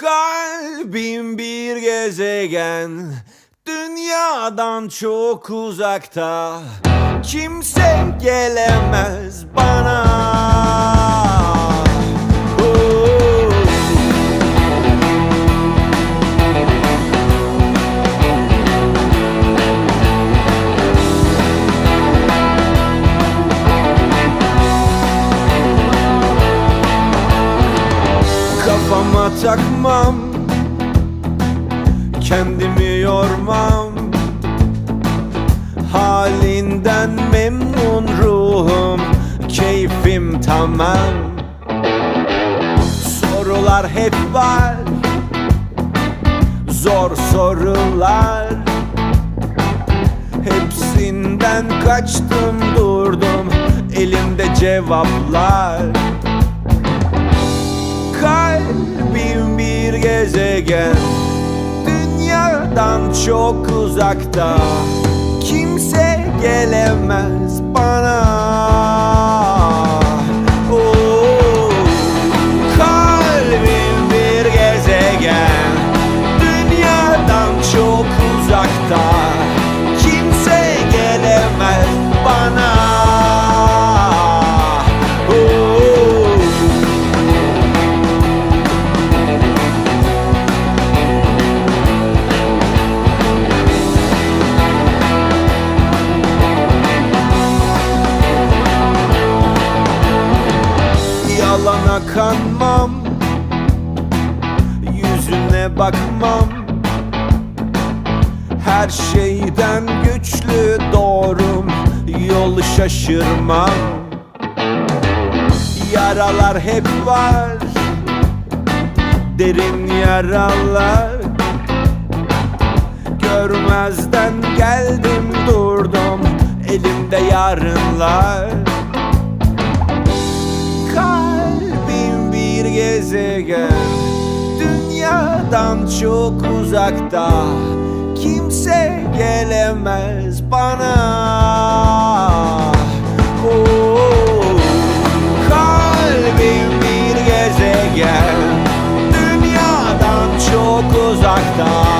Kalbim bir gezegen Dünyadan çok uzakta. Kimse gelemez bana takmam. Kendimi yormam. Halinden memnun ruhum. Keyfim tamam. Sorular hep var. Zor sorular. Hepsinden kaçtım durdum. Elimde cevaplar Kalbim bir gezegen. Dünyadan çok uzakta. Kimse gelemez bana Yalana kanmam Yüzüne bakmam. Her şeyden güçlü doğrum Yolu şaşırmam. Yaralar hep var Derin yaralar. Görmezden geldim durdum Elimde yarınlar Dünyadan çok uzakta Kimse gelemez bana. Oh, bir gezegen. Dünyadan çok uzakta.